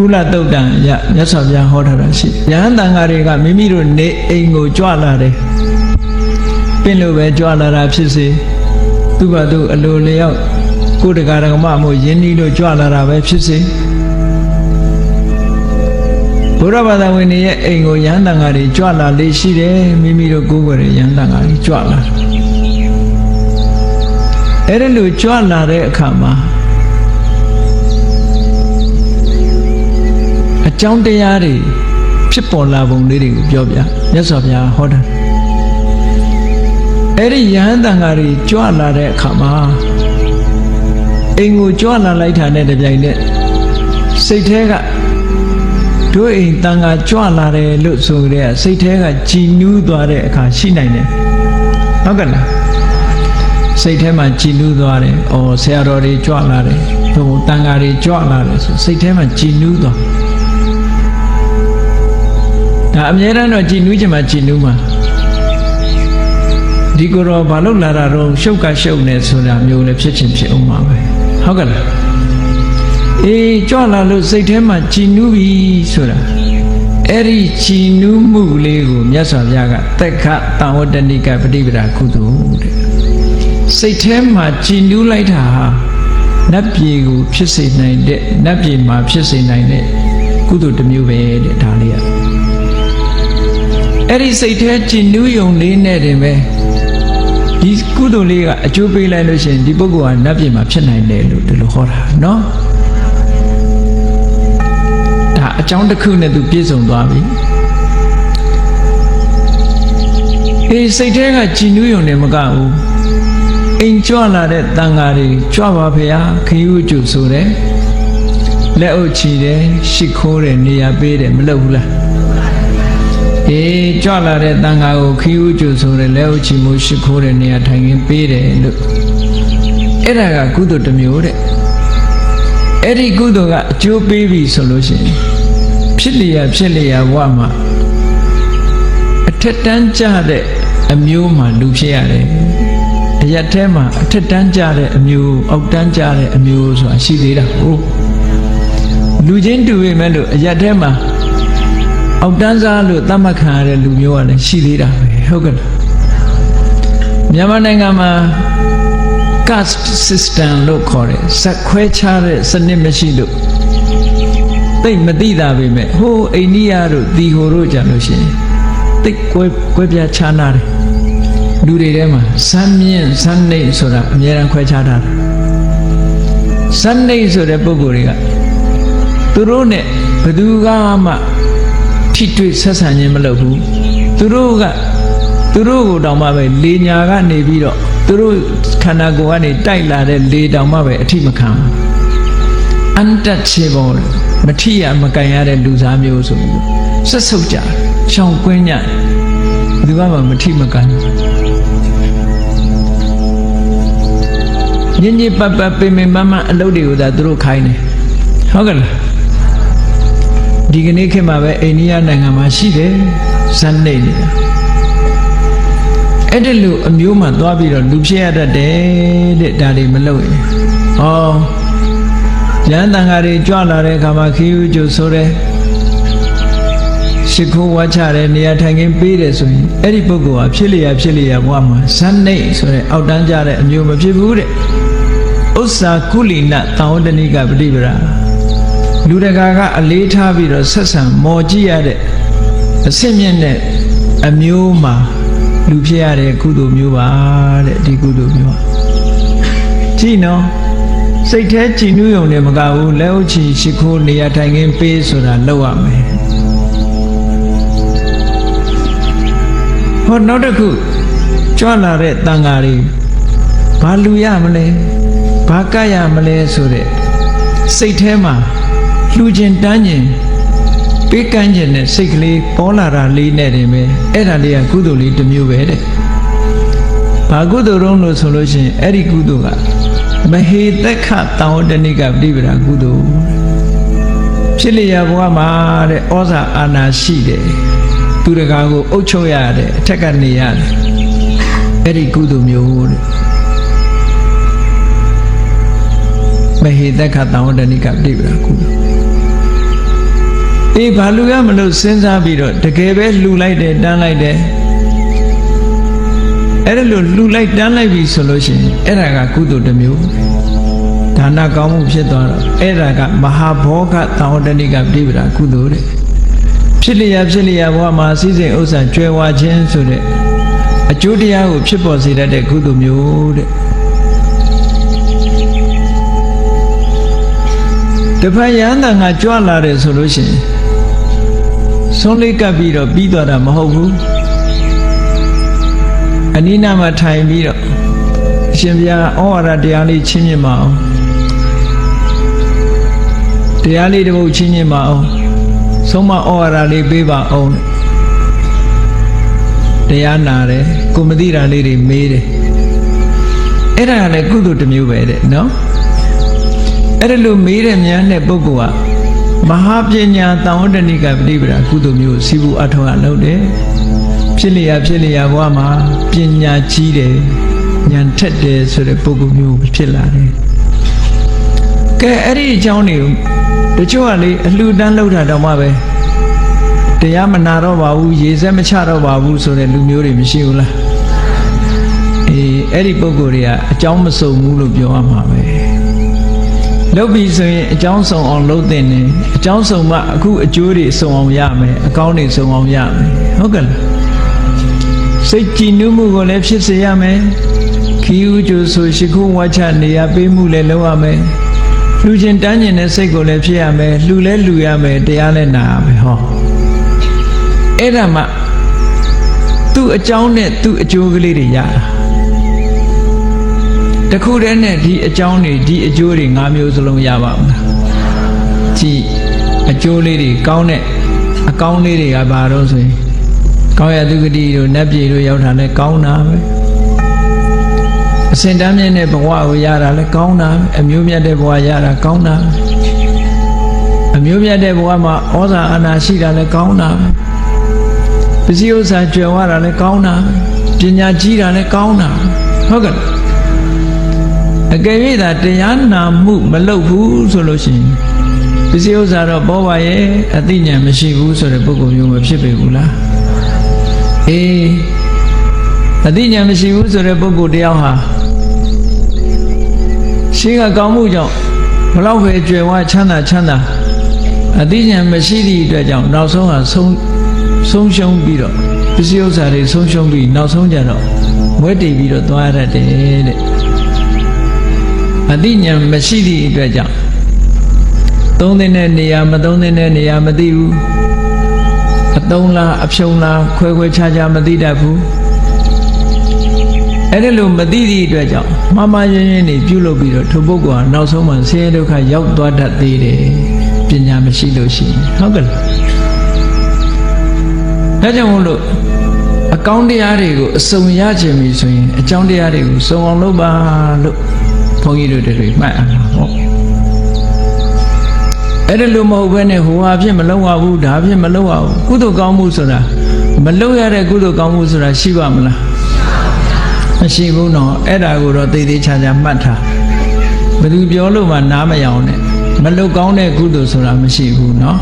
ကုလတုတ်တံရမြတ်စွာဘုရားဟောထားတာရှိတယ်ယဟန်တန်ဃာတွေကမိမိတို့နေအိမ်ကိုကြွလာတယ်ပင့်လို့ပဲကြွလာတာဖြစ်စေသူ့ဘာသူအလိုလျောက်ကိုယ်တကာရကမမို့ယင်းဤတို့ကြွလာတာပဲဖြစ်စေဘုရားဘာသာဝင်တွေရဲ့အိမ်ကိုယဟန်တန်ဃာတွေကြွလာလေရှိတယ်မိမိတို့ကိုယ်ကိုယ်ရဲ့ယဟန်တန်ဃာတွေကြွလာတယ်အဲ့ဒါလို့ကြွလာတဲ့အခါမှာ ကြောင်းတရားတွေဖြစ်ပေါ်လာပုံလေးတွေကိုပြောပြမြတ်စွာဘုရားဟောတာအဲ့ဒီယဟန်တန်ဃာတွေကြွလာတဲ့အခါမှာအိမ်ကိုကြွလာလိုက်တာနဲ့တပြိုင်နက်စိတ်แท้ကတို့အိမ်တန်ဃာကြွလာတယ်လို့ဆိုကြတဲ့စိတ်แท้ကကြည်နူးသွားတဲ့အခါရှိနိုင်တယ်ဟုတ်ကဲ့လား စိတ်ထဲမှာကြည်နူးသွားတယ်။အော်ဆရာတော်တွေကြွလာတယ်။ဘုံတန်ဃာတွေကြွလာတယ်ဆိုစိတ်ထဲမှာကြည်နူးသွား။ ဒါအမြဲတမ်းတော့ကြည်နူးချင်မှကြည်နူးမှာဒီကိုယ်တော်ဘာလို့လာတာတော့ရှုပ်ကရှုပ်နေဆိုတာမျိုးလည်းဖြစ်ချင်းဖြစ်အောင်ပါပဲ။ဟုတ်ကဲ့လား။အေးကြွလာလို့စိတ်ထဲမှာကြည်နူးပြီဆိုတာအဲ့ဒီကြည်နူးမှုလေးကိုမြတ်စွာဘုရားကတက်ခတံဝတ္တနိကပฏิပဒါကုသိုလ်တဲ့ စိတ်ထဲမှာကြည်နူးလိုက်တာဟာနတ်ပြည်ကိုဖြစ်စေနိုင်တဲ့နတ်ပြည်မှာဖြစ်စေနိုင်တဲ့ကုသိုလ်တစ်မျိုးပဲတဲ့ဒါလေးอ่ะ အဲ့ဒီစိတ်ထဲကြည်နူးယုံလေးနဲ့တင်ပဲဒီကုသိုလ်လေးကအကျိုးပေးလိုက်လို့ရှိရင်ဒီပုဂ္ဂိုလ်ကနတ်ပြည်မှာဖြစ်နိုင်တယ်လို့ဒီလိုဟောတာเนาะဒါအကြောင်းတစ်ခုနဲ့သူပြည့်စုံသွားပြီအေးစိတ်ထဲကကြည်နူးယုံနေမကဘူး အိမ်ကြွလာတဲ့တန်ဃာတွေကြွပါဖေဟာခရီးဥကျုဆိုတယ်လက်အုပ်ချီတယ်ရှ िख ိုးတယ်နေရာပေးတယ်မလုပ်ဘူးလား အေးကြွလာတဲ့တန်ဃာကိုခရီးဥကျုဆိုတယ်လက်အုပ်ချီမှုရှ िख ိုးတယ်နေရာထိုင်ခင်းပေးတယ်လို့အဲ့ဒါကကုသိုလ်တစ်မျိုးတဲ့အဲ့ဒီကုသိုလ်ကအကျိုးပေးပြီဆိုလို့ရှိရင်ဖြစ်လျာဖြစ်လျာဘဝမှာအထက်တန်းကြတဲ့အမျိုးမှလူဖြစ်ရတယ်အရက်ထဲမှာအထက်တန်းကြတဲ့အမျိုးအောက်တန်းကြတဲ့အမျိုးဆိုတာရှိသေးတာဟုတ်လူချင်းတူပေမဲ့လို့အရက်ထဲမှာ အောက်တန်းစားလို့သတ်မှတ်ခံရတဲ့လူမျိုးကလည်းရှိသေးတာပဲဟုတ်ကဲ့လားမြန်မာနိုင်ငံမှာ caste system လို့ခေါ်တယ်စက်ခွဲခြားတဲ့စနစ်မရှိလို့သိပ်မသိတာပဲမဲ့ဟိုးအိန္ဒိယတို့ဒီဟိုတို့ကြလို့ရှိရင်သိပ်ကွဲကွဲပြားခြားနာတယ်လူတွေထဲမှာဇမ်းမြင့်ဇမ်းနှိမ့်ဆိုတာအများအားခွဲခြားထားတယ်ဇမ်းနှိမ့်ဆိုတဲ့ပုံကိုယ်တွေကသူတို့နဲ့ဘယ်သူကမှ ထိတွေ့ဆက်ဆံခြင်းမလုပ်ဘူးသူတို့ကသူတို့ကိုတောင်မှပဲလေညာကနေပြီးတော့သူတို့ခန္ဓာကိုယ်ကနေတိုက်လာတဲ့လေတောင်မှပဲအထိမခံဘူးအန်တချေပေါ်မထိရမကန်ရတဲ့လူသားမျိုးဆိုပြီးဆက်ဆုပ်ကြတယ်ရှောင်ကွင်းကြတယ်ဘယ်သူမှမထိမကန်ဘူးညင်ညင်ပတ်ပတ်ပင်ပင်မမအလုပ်တွေကိုသာသူတို့ခိုင်းတယ်ဟုတ်ကဲ့လား ဒီကနေ့ခေတ်မှာပဲအိန္ဒိယနိုင်ငံမှာရှိတယ်ဇန်နေနေတာအဲ့ဒီလိုအမျိုးမှသွားပြီးတော့လူဖြစ်ရတတ်တယ်တဲ့ဒါတွေမလုပ်ရင်ဟောရန်တန်ဃာတွေကြွလာတဲ့အခါမှာခီးဥကျိုဆိုတယ်ရှိခိုးဝါချတယ်နေရာထိုင်ခင်းပေးတယ်ဆိုရင်အဲ့ဒီပုဂ္ဂိုလ်ဟာဖြစ်လျာဖြစ်လျာဘဝမှာဇန်နေဆိုတဲ့အောက်တန်းကြတဲ့အမျိုးမဖြစ်ဘူးတဲ့ဥစ္စာကုလိနသံဝတ္တနိကပฏิပဒါ လူတကာကအလေးထားပြီးတော့ဆက်ဆံမော်ကြည့်ရတဲ့အစစ်မြင့်တဲ့အမျိုးမှာလူဖြစ်ရတဲ့ကုသိုလ်မျိုးပါတဲ့ဒီကုသိုလ်မျိုးပါကြည့်နော်စိတ်แท้ကြည်နူးယုံနဲ့မကဘူးလက်ဥချီရှိခိုးနေရာထိုင်ခင်းပေးဆိုတာလောက်ရမယ်ဟောနောက်တစ်ခုကြွလာတဲ့တန်ဃာတွေဘာလူရမလဲဘာကရမလဲဆိုတဲ့စိတ်ထဲမှာ လှူခြင်းတန်းခြင်းပေးကမ်းခြင်းနဲ့စိတ်ကလေးပေါ်လာတာလေးနဲ့တင်ပဲအဲ့ဒါလေးကကုသိုလ်လေးတစ်မျိုးပဲတဲ့ဘာကုသိုလ်တုံးလို့ဆိုလို့ရှိရင်အဲ့ဒီကုသိုလ်ကမဟေသက်ခတံဝတ္တနိကပฏิပဒါကုသိုလ်ဖြစ်လျာဘဝမှာတဲ့ဩဇာအာနာရှိတယ်သူတကာကိုအုပ်ချုပ်ရတယ်အထက်ကနေရတယ်အဲ့ဒီကုသိုလ်မျိုးတဲ့မဟေတက္ခတံဝတ္တနိကပြိပရာကု အေးဘာလူရမလို့စဉ်းစားပြီးတော့တကယ်ပဲလှူလိုက်တယ်တန်းလိုက်တယ်အဲ့ဒါလို့လှူလိုက်တန်းလိုက်ပြီဆိုလို့ရှိရင်အဲ့ဒါကကုသိုလ်တစ်မျိုးဒါနကောင်းမှုဖြစ်သွားတော့အဲ့ဒါကမဟာဘောဂသာဝတ္တနိကပြိပဒကုသိုလ်တဲ့ဖြစ်လျာဖြစ်လျာဘဝမှာစိစိမ်ဥစ္စာကျွယ်ဝခြင်းဆိုတဲ့အကျိုးတရားကိုဖြစ်ပေါ်စေတတ်တဲ့ကုသိုလ်မျိုးတဲ့တဖန်ယန္တန်ကကြွလာတယ်ဆိုလို့ရှိရင် ဆုံးလေးကပ်ပြီးတော့ပြီးသွားတာမဟုတ်ဘူးအနိနာမှာထိုင်ပြီးတော့အရှင်ဘုရားဩဝါဒတရားလေးချင်းမြင်ပါအောင်တရားလေးတစ်ပုဒ်ချင်းမြင်ပါအောင်ဆုံးမဩဝါဒလေးပေးပါအောင်တရားနာတယ်ကိုမသိတာလေးတွေမေးတယ်အဲ့ဒါကလည်းကုသိုလ်တစ်မျိုးပဲတဲ့နော်အဲ့ဒါလို့မေးတဲ့များတဲ့ပုဂ္ဂိုလ်က မဟာပညာတန်ဝတ္တနိကပฏิပဒါကုသိုလ်မျိုးစီဘူးအထောက်အလုပ်တယ်ဖြစ်လျာဖြစ်လျာဘဝမှာပညာကြီးတယ်ဉာဏ်ထက်တယ်ဆိုတဲ့ပုဂ္ဂိုလ်မျိုးဖြစ်လာတယ်ကဲအဲ့ဒီအကြောင်းတွေကိုတချို့ကလေအလှူဒန်းလောက်တာတော့မှပဲတရားမနာတော့ပါဘူးရေစက်မချတော့ပါဘူးဆိုတဲ့လူမျိုးတွေမရှိဘူးလားအေးအဲ့ဒီပုဂ္ဂိုလ်တွေကအကြောင်းမစုံဘူးလို့ပြောရမှာပဲ လုပ်ပြီဆိုရင်အကြောင်းစုံအောင်လုပ်တင်တယ်အကြောင်းစုံမှအခုအကျိုးတွေစုံအောင်ရမယ်အကောင်းတွေစုံအောင်ရမယ်ဟုတ်ကဲ့လားစိတ်ကြည်နူးမှုကိုလည်းဖြစ်စေရမယ်ခီးဥကျိုးဆိုရှိခိုးဝါချနေရပေးမှုလည်းလုပ်ရမယ်လှူခြင်းတန်းကျင်တဲ့စိတ်ကိုလည်းဖြစ်ရမယ်လှူလဲလှူရမယ်တရားလည်းနာရမယ်ဟောအဲ့ဒါမှသူ့အကြောင်းနဲ့သူ့အကျိုးကလေးတွေရတာ တခုတည်းနဲ့ဒီအကြောင်းတွေဒီအကျိုးတွေ၅မျိုးစလုံးရပါမလားကြည်အကျိုးလေးတွေကောင်းတဲ့အကောင်းလေးတွေကဘာတော့ဆိုရင်ကောင်းရသူဂတိတို့နတ်ပြည်တို့ရောက်တာလဲကောင်းတာပဲအစင်တမ်းမြင့်တဲ့ဘဝကိုရတာလဲကောင်းတာပဲအမျိုးမြတ်တဲ့ဘဝရတာကောင်းတာပဲအမျိုးမြတ်တဲ့ဘဝမှာဩဇာအာဏာရှိတာလဲကောင်းတာပဲပစ္စည်းဥစ္စာကျွယ်ဝတာလဲကောင်းတာပဲပညာကြီးတာလဲကောင်းတာပဲဟုတ်ကဲ့အ ကယ်၍သာတရားနာမှုမလုပ်ဘူးဆိုလို့ရှိရင်ပစ္စည်းဥစ္စာတော့ပေါ်ပါရဲ့အသိဉာဏ်မရှိဘူးဆိုတဲ့ပုဂ္ဂိုလ်မျိုးမဖြစ်ပေဘူးလားအေးအသိဉာဏ်မရှိဘူးဆိုတဲ့ပုဂ္ဂိုလ်တယောက်ဟာရှင်းကကောင်းမှုကြောင့်ဘလောက်ပဲကြွယ်ဝချမ်းသာချမ်းသာအသိဉာဏ်မရှိသည့်အတွက်ကြောင့်နောက်ဆုံးဟာဆုံးဆုံးရှုံးပြီးတော့ပစ္စည်းဥစ္စာတွေဆုံးရှုံးပြီးနောက်ဆုံးကြတော့မွဲတေပြီးတော့သွားရတတ်တယ်တဲ့ အသိဉာဏ်မရှိသည့်အတွက်ကြောင့်သုံးတဲ့နေရာမသုံးတဲ့နေရာမသိဘူးအတုံးလားအဖြုံလားခွဲခွဲခြားခြားမသိတတ်ဘူးအဲ့ဒါလို့မသိသည့်အတွက်ကြောင့်မှားမှားယွင်းယွင်းနေပြုလုပ်ပြီးတော့ထိုပုဂ္ဂိုလ်ဟာနောက်ဆုံးမှဆင်းရဲဒုက္ခရောက်သွားတတ်သေးတယ်ပညာမရှိလို့ရှိရင်ဟုတ်ကဲ့ဒါကြောင့်မို့လို့အကောင်းတရားတွေကိုအစုံရခြင်းပြီဆိုရင်အကြောင်းတရားတွေကိုစုံအောင်လုပ်ပါလို့ ဘုန်းကြီးတို့တွေမှတ်အောင်ဟောအဲ့ဒါလို့မဟုတ်ဘဲနဲ့ဟိုဟာဖြစ်မလုံးဝဘူးဒါဖြစ်မလုံးဝဘူးကုသိုလ်ကောင်းမှုဆိုတာမလုံးရတဲ့ကုသိုလ်ကောင်းမှုဆိုတာရှိပါမလားမရှိဘူးနော်အဲ့ဒါကိုတော့သေသေးချာချာမှတ်ထားဘယ်သူပြောလို့မှနားမရအောင်နဲ့မလုတ်ကောင်းတဲ့ကုသိုလ်ဆိုတာမရှိဘူးနော်